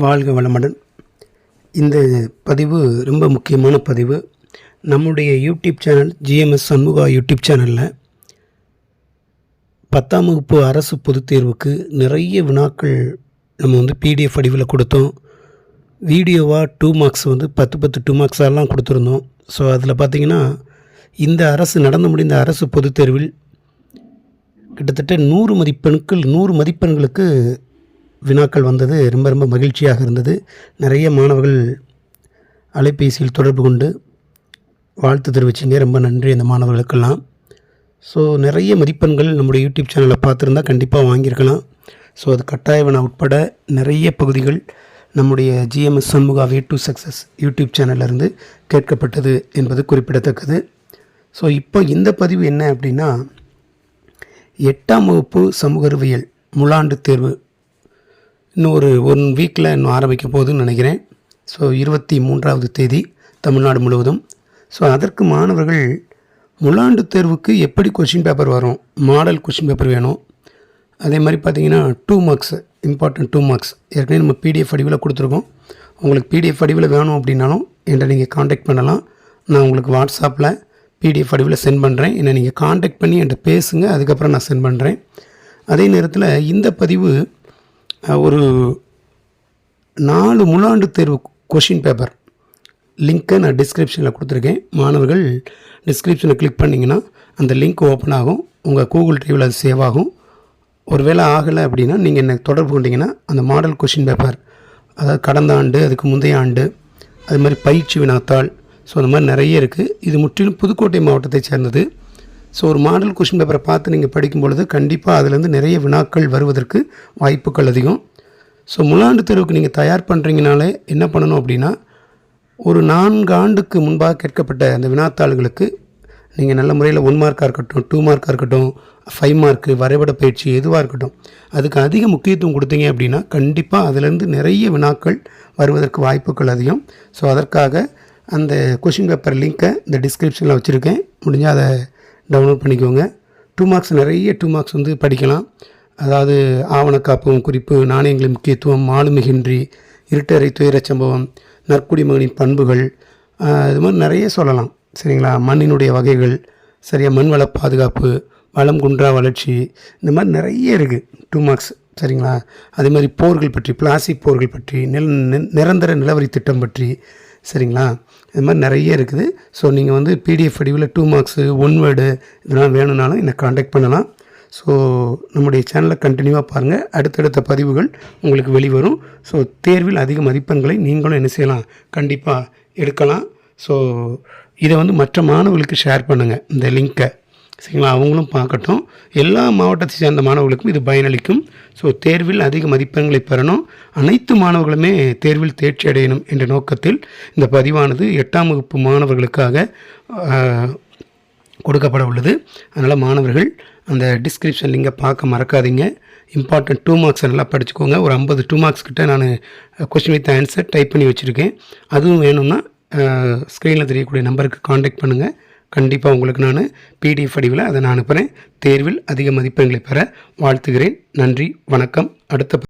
வாழ்க வளமுடன். இந்த பதிவு ரொம்ப முக்கியமான பதிவு. நம்முடைய YouTube channel GMS Shanmuga YouTube சேனலில் பத்தாம் வகுப்பு அரசு பொதுத் தேர்வுக்கு நிறைய வினாக்கள் நம்ம வந்து பிடிஎஃப் வடிவில் கொடுத்தோம். வீடியோவாக டூ மார்க்ஸ் வந்து பத்து பத்து டூ மார்க்ஸாலாம் கொடுத்துருந்தோம். ஸோ அதில் பார்த்திங்கன்னா இந்த அரசு நடந்து முடிந்த அரசு பொதுத் தேர்வில் கிட்டத்தட்ட நூறு மதிப்பெண்கள் நூறு மதிப்பெண்களுக்கு வினாக்கள் வந்தது ரொம்ப ரொம்ப மகிழ்ச்சியாக இருந்தது. நிறைய மாணவர்கள் அலைபேசியில் தொடர்பு கொண்டு வாழ்த்து தெரிவிச்சிங்க. ரொம்ப நன்றி அந்த மாணவர்களுக்கெல்லாம். ஸோ நிறைய மதிப்பெண்கள் நம்முடைய யூடியூப் சேனலை பார்த்துருந்தா கண்டிப்பாக வாங்கியிருக்கலாம். ஸோ அது கட்டாய உட்பட நிறைய பகுதிகள் நம்முடைய GMS Shanmuga way to success YouTube சேனல்லேருந்து கேட்கப்பட்டது என்பது குறிப்பிடத்தக்கது. ஸோ இப்போ இந்த பதிவு என்ன அப்படின்னா எட்டாம் வகுப்பு சமூக அறிவியல் முலாண்டு தேர்வு இன்னும் ஒரு ஒன் வீக்கில் இன்னும் ஆரம்பிக்க போகுதுன்னு நினைக்கிறேன். ஸோ இருபத்தி மூன்றாவது தேதி தமிழ்நாடு முழுவதும். ஸோ அதற்கு மாணவர்கள் முலாண்டு தேர்வுக்கு எப்படி கொஷின் பேப்பர் வரும்? மாடல் கொஷின் பேப்பர் வேணும். அதே மாதிரி பார்த்தீங்கன்னா two marks important two marks ஏற்கனவே நம்ம பிடிஎஃப் வடிவில் கொடுத்துருக்கோம். உங்களுக்கு பிடிஎஃப் வடிவில் வேணும் அப்படின்னாலும் என்கிட்ட நீங்கள் காண்டாக்ட் பண்ணலாம். நான் உங்களுக்கு வாட்ஸ்அப்பில் பிடிஎஃப் வடிவில் சென்ட் பண்ணுறேன் என்னை நீங்கள் காண்டாக்ட் பண்ணி என்கிட்ட பேசுங்க. அதுக்கப்புறம் நான் சென்ட் பண்ணுறேன் அதே நேரத்தில் இந்த பதிவு ஒரு நாலு முழாண்டு தேர்வு கொஷின் பேப்பர் லிங்க்கை நான் டிஸ்கிரிப்ஷனில் கொடுத்துருக்கேன். மாணவர்கள் டிஸ்கிரிப்ஷனை கிளிக் பண்ணிங்கன்னா அந்த லிங்க் ஓப்பன் ஆகும். உங்கள் கூகுள் டிரைவில் அது சேவ் ஆகும். ஒருவேளை ஆகலை அப்படின்னா நீங்கள் என்னை தொடர்பு கொண்டீங்கன்னா அந்த மாடல் கொஷின் பேப்பர் அதாவது கடந்த ஆண்டு அதுக்கு முந்தைய ஆண்டு அது மாதிரி பயிற்சி வினாத்தாள். ஸோ அந்த மாதிரி நிறைய இருக்குது இது முற்றிலும் புதுக்கோட்டை மாவட்டத்தை சேர்ந்தது. ஸோ ஒரு மாடல் கொஷின் பேப்பரை பார்த்து நீங்கள் படிக்கும் பொழுது கண்டிப்பாக அதுலேருந்து நிறைய வினாக்கள் வருவதற்கு வாய்ப்புகள் அதிகம். ஸோ முலாண்டு தேர்வுக்கு நீங்கள் தயார் பண்ணுறீங்கனாலே என்ன பண்ணணும் அப்படின்னா ஒரு நான்கு ஆண்டுக்கு முன்பாக கேட்கப்பட்ட அந்த வினாத்தாள்களுக்கு நீங்கள் நல்ல முறையில் ஒன் மார்க்காக இருக்கட்டும் டூ மார்க்காக இருக்கட்டும் ஃபைவ் மார்க்கு வரைபட பயிற்சி எதுவாக இருக்கட்டும் அதுக்கு அதிக முக்கியத்துவம் கொடுத்தீங்க அப்படின்னா கண்டிப்பாக அதிலேருந்து நிறைய வினாக்கள் வருவதற்கு வாய்ப்புகள் அதிகம். ஸோ அதற்காக அந்த கொஷின் பேப்பர் லிங்க்கை இந்த டிஸ்கிரிப்ஷனில் வச்சுருக்கேன். முடிஞ்சால் அதை டவுன்லோட் பண்ணிக்கோங்க. டூ மார்க்ஸ் நிறைய டூ மார்க்ஸ் வந்து படிக்கலாம். அதாவது ஆவணக்காப்பும் குறிப்பு நாணயங்களின் முக்கியத்துவம் மாலுமிகின்றி இருட்டறை துயரச் சம்பவம் நற்குடி மகனின் பண்புகள் இது மாதிரி நிறைய சொல்லலாம். சரிங்களா? மண்ணினுடைய வகைகள் சரியா மண் வள பாதுகாப்பு வளம் குன்றா வளர்ச்சி இந்த மாதிரி நிறைய இருக்குது டூ மார்க்ஸ் சரிங்களா? அதே மாதிரி போர்கள் பற்றி பிளாஸ்டிக் போர்கள் பற்றி நில நிரந்தர நிலவரி திட்டம் பற்றி சரிங்களா? இது மாதிரி நிறைய இருக்குது. ஸோ நீங்கள் வந்து பிடிஎஃப் வடிவில் டூ மார்க்ஸு ஒன் வேர்டு இதெல்லாம் வேணும்னாலும் என்னை காண்டாக்ட் பண்ணலாம். ஸோ நம்முடைய சேனலை கண்டினியூவாக பாருங்கள் அடுத்தடுத்த பதிவுகள் உங்களுக்கு வெளிவரும். ஸோ தேர்வில் அதிக மதிப்பெண்களை நீங்களும் என்ன செய்யலாம்? கண்டிப்பாக எடுக்கலாம். ஸோ இதை வந்து மற்ற மாணவர்களுக்கு ஷேர் பண்ணுங்கள் இந்த லிங்க்கை சரிங்களா? அவங்களும் பார்க்கட்டும். எல்லா மாவட்டத்தை சேர்ந்த மாணவர்களுக்கும் இது பயனளிக்கும். ஸோ தேர்வில் அதிக மதிப்பெண்களை பெறணும். அனைத்து மாணவர்களுமே தேர்வில் தேர்ச்சி அடையணும் என்ற நோக்கத்தில் இந்த பதிவானது எட்டாம் வகுப்பு மாணவர்களுக்காக கொடுக்கப்பட உள்ளது. அதனால் மாணவர்கள் அந்த டிஸ்கிரிப்ஷன் லிங்கை பார்க்க மறக்காதீங்க. இம்பார்ட்டன்ட் டூ மார்க்ஸ் நல்லா படிச்சுக்கோங்க. ஒரு ஐம்பது டூ மார்க்ஸ் கிட்ட நான் கொஸ்டின் வித் ஆன்சர் டைப் பண்ணி வச்சுருக்கேன். அதுவும் வேணும்னா ஸ்க்ரீனில் தெரியக்கூடிய நம்பருக்கு காண்டாக்ட் பண்ணுங்கள் கண்டிப்பாக உங்களுக்கு நான் பிடிஎஃப் வடிவில் அதை நான் அனுப்புகிறேன் தேர்வில் அதிக மதிப்பெண்களை பெற வாழ்த்துகிறேன். நன்றி வணக்கம். அடுத்த